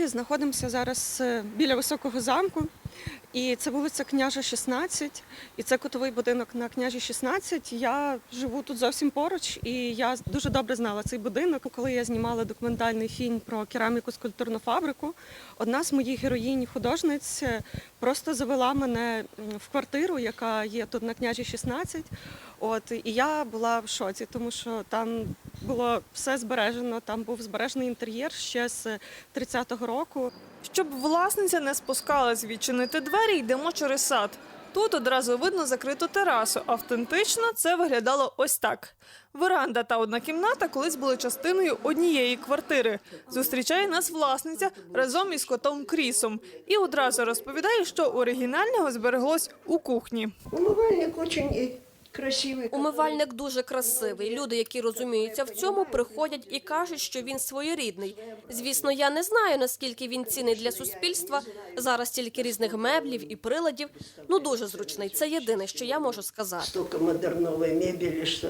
Ми знаходимося зараз е, біля високого замку, і це вулиця Княжа 16, і це кутовий будинок на княжі 16. Я живу тут зовсім поруч, і я дуже добре знала цей будинок. Коли я знімала документальний фільм про кераміку скульптурну фабрику, одна з моїх героїнь художниць е, просто завела мене в квартиру, яка є тут на княжі 16. От і я була в шоці, тому що там було все збережено. Там був збережений інтер'єр ще з 30-го року. Щоб власниця не спускалась відчинити двері, йдемо через сад. Тут одразу видно закриту терасу. Автентично це виглядало ось так. Веранда та одна кімната колись були частиною однієї квартири. Зустрічає нас власниця разом із котом Крісом і одразу розповідає, що оригінального збереглось у кухні. Умывальник очень красивый. Умивальник дуже красивий. Люди, які розуміються в цьому, приходять і кажуть, що він своєрідний. Звісно, я не знаю наскільки він цінний для суспільства. Зараз стільки різних меблів і приладів. Ну дуже зручний. Це єдине, що я можу сказати. Столько модерновой мебели, что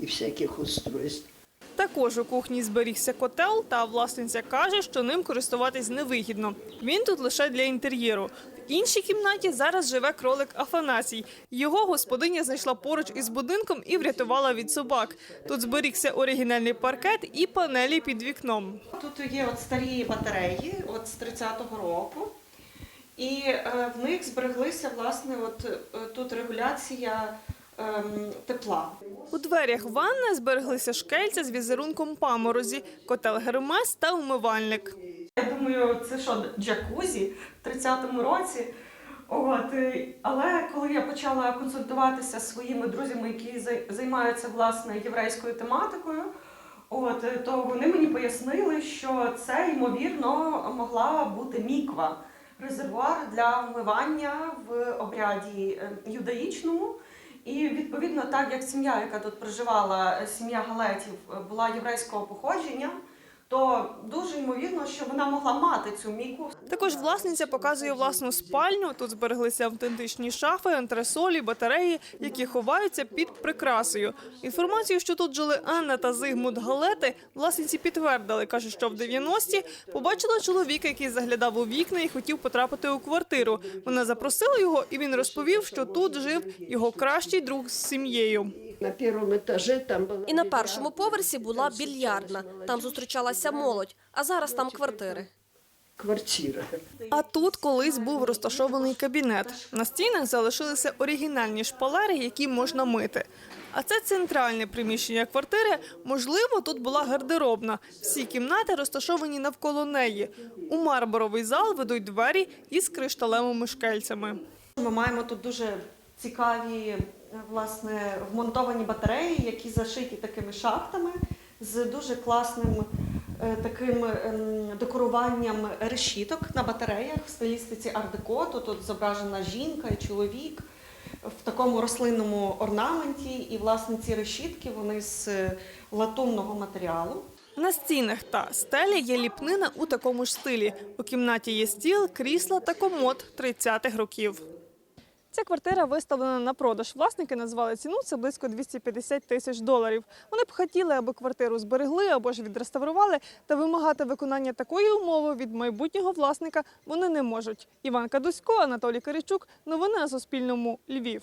и всяких устройств. Також у кухні зберігся котел, та власниця каже, що ним користуватись невигідно. Він тут лише для інтер'єру. В іншій кімнаті зараз живе кролик Афанасій. Його господиня знайшла поруч із будинком і врятувала від собак. Тут зберігся оригінальний паркет і панелі під вікном. Тут є от старі батареї, от з 30-го року, і е, в них збереглися власне, от е, тут регуляція ем, тепла. У дверях ванни збереглися шкельця з візерунком паморозі, котел Гермес та умивальник. Я думаю, це що, джакузі в 30-му році. От, е, але коли я почала консультуватися зі своїми друзями, які займаються власне єврейською тематикою, от, е, то вони мені пояснили, що це ймовірно могла бути міква, резервуар для вмивання в обряді е, юдаїчному. І відповідно, так як сім'я, яка тут проживала, сім'я Галетів, була єврейського походження, то дуже ймовірно, що вона могла мати цю міку. Також власниця показує власну спальню. Тут збереглися автентичні шафи, антресолі, батареї, які ховаються під прикрасою. Інформацію, що тут жили Анна та Зигмунд Галети, власниці підтвердили. каже, що в 90-ті побачила чоловіка, який заглядав у вікна і хотів потрапити у квартиру. Вона запросила його, і він розповів, що тут жив його кращий друг з сім'єю. На первом этаже там была... І на першому поверсі була більярдна. Там зустрічалася молодь, а зараз там квартири. Квартира. А тут колись був розташований кабінет. На стінах залишилися оригінальні шпалери, які можна мити. А це центральне приміщення квартири. Можливо, тут була гардеробна. Всі кімнати розташовані навколо неї. У мармуровий зал ведуть двері із кришталевими шкельцями. Ми маємо тут дуже цікаві е, власне вмонтовані батареї, які зашиті такими шахтами з дуже класним таким ем, декоруванням решіток на батареях в стилістиці ар-деко. Тут, тут зображена жінка і чоловік в такому рослинному орнаменті, і власне ці решітки вони з е, латунного матеріалу. На стінах та стелі є ліпнина у такому ж стилі. У кімнаті є стіл, крісла та комод 30-х років. Ця квартира виставлена на продаж. Власники назвали ціну це близько 250 тисяч доларів. Вони б хотіли, аби квартиру зберегли або ж відреставрували, та вимагати виконання такої умови від майбутнього власника вони не можуть. Іван Кадусько, Анатолій Киричук. Новини на Суспільному. Львів.